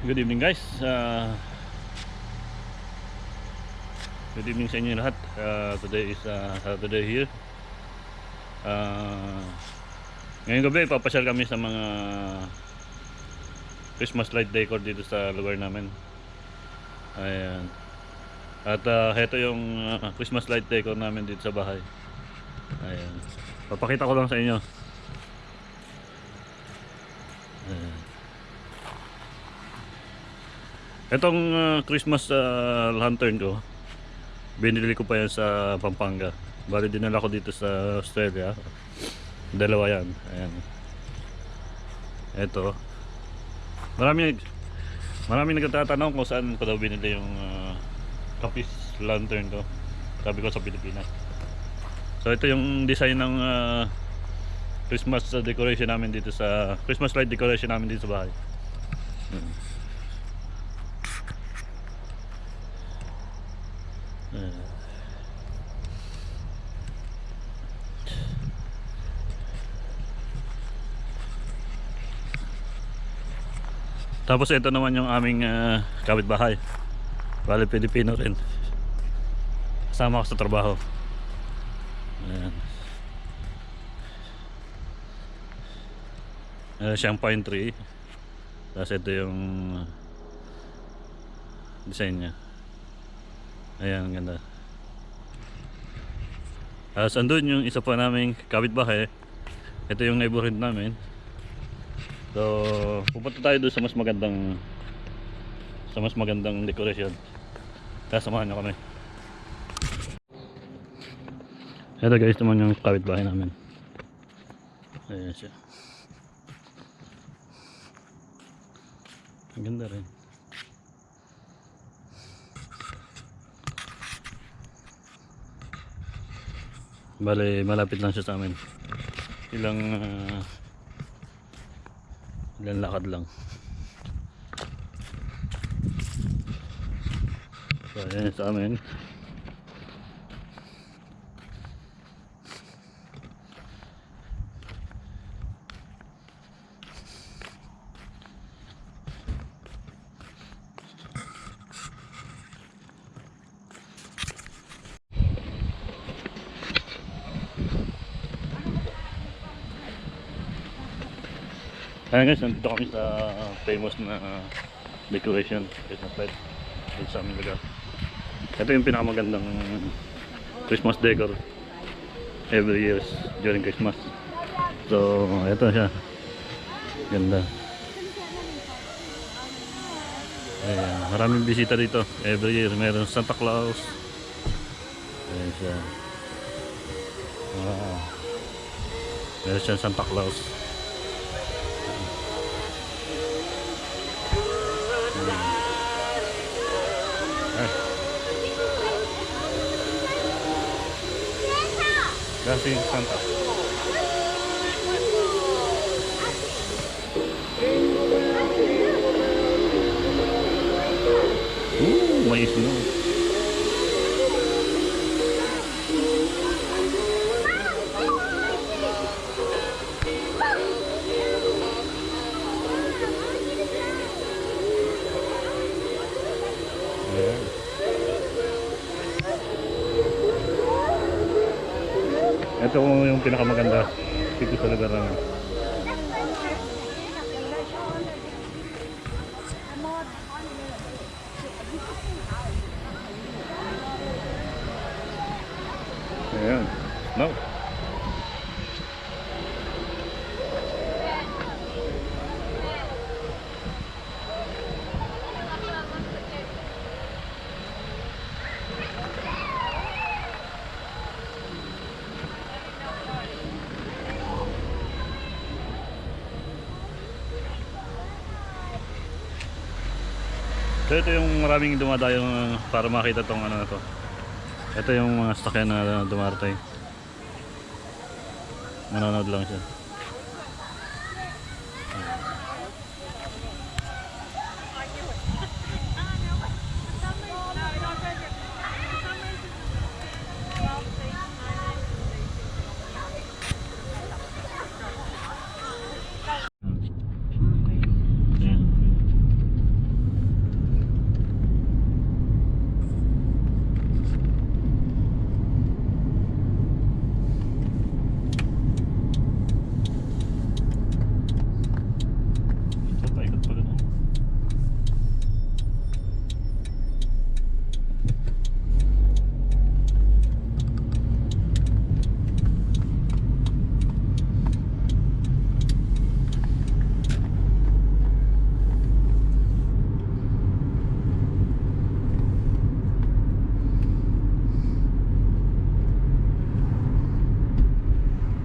Good evening guys. Uh, good evening sa inyo lahat. Uh, today is uh, Saturday here. Uh, ngayong gabi papasyal kami sa mga Christmas light decor dito sa lugar namin. Ayan. At uh, heto yung uh, Christmas light decor namin dito sa bahay. Ayan. Papakita ko lang sa inyo. Itong uh, Christmas uh, lantern ko, binili ko pa yan sa Pampanga. Bali dinala ko dito sa Australia. Dalawa yan. Ayan. Ito. Marami marami nagtatanong kung saan ko daw binili yung uh, kapis lantern ko. Sabi ko sa Pilipinas. So ito yung design ng uh, Christmas decoration namin dito sa Christmas light decoration namin dito sa bahay. Hmm. Ayan. Tapos ito naman yung aming uh, kapitbahay. Bali Pilipino rin. Kasama ko sa trabaho. Ayan. Uh, siyang pine tree. Tapos ito yung design niya. Ayan, ganda. Tapos andun yung isa pa naming kapitbahay. Ito yung neighborhood namin. So, pupunta tayo doon sa mas magandang sa mas magandang decoration. Kaya samahan nyo kami. Ito guys naman yung kapitbahay namin. Ayan siya. Ang ganda rin. Bale, malapit lang siya sa amin. Ilang ah, ilang lakad lang. So, ayan sa amin. Ayan guys, nandito kami sa famous na decoration Christmas light dito sa aming lugar. Ito yung pinakamagandang Christmas decor every years during Christmas. So, ito siya. Ganda. Ayan, maraming bisita dito. Every year, meron Santa Claus. Ayan siya. Wow. Meron siya Santa Claus. Dancing Santa. Ooh, may snow. Ito yung pinakamaganda dito sa lugar namin. Ayan. No. So ito yung maraming dumadayo uh, para makita tong ano na to. Ito yung mga sasakyan na dumarating. Manonood lang siya.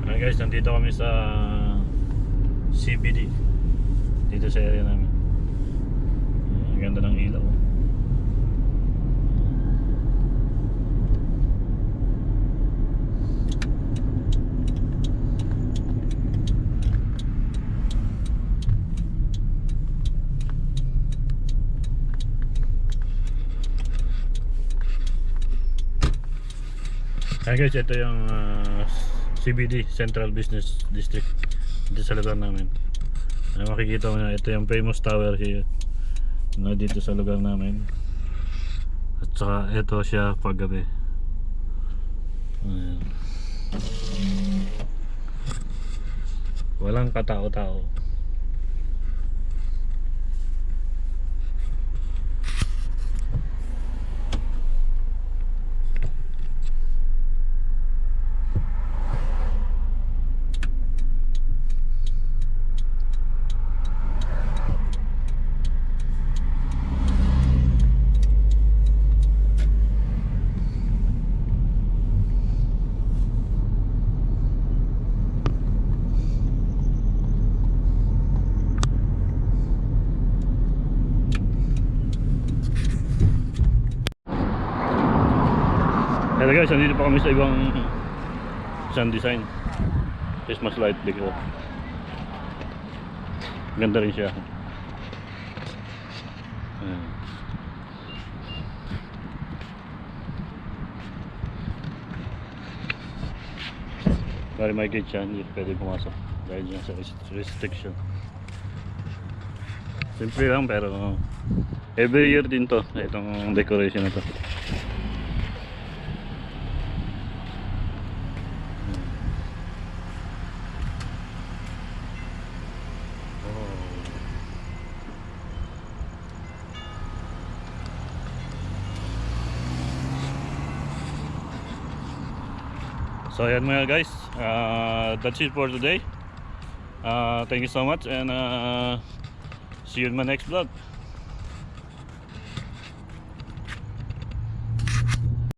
Ayan. Guys, nandito kami sa CBD. Dito sa area namin. Ang ganda ng ilaw. Ayan guys, ito yung ah, CBD, Central Business District dito sa lugar namin. Ano makikita mo na, ito yung famous tower here na dito sa lugar namin. At saka ito siya paggabi. Ayan. Walang katao-tao. Hello guys, nandito pa kami sa ibang sun design. Christmas light bigla. Ganda rin siya. Ayan. Bali may gate siya, hindi pwede pumasok dahil dyan sa rest- restriction. Simple lang pero every year din to, itong decoration na to. So mga guys, uh, that's it for today. Uh, thank you so much and uh, see you in my next vlog.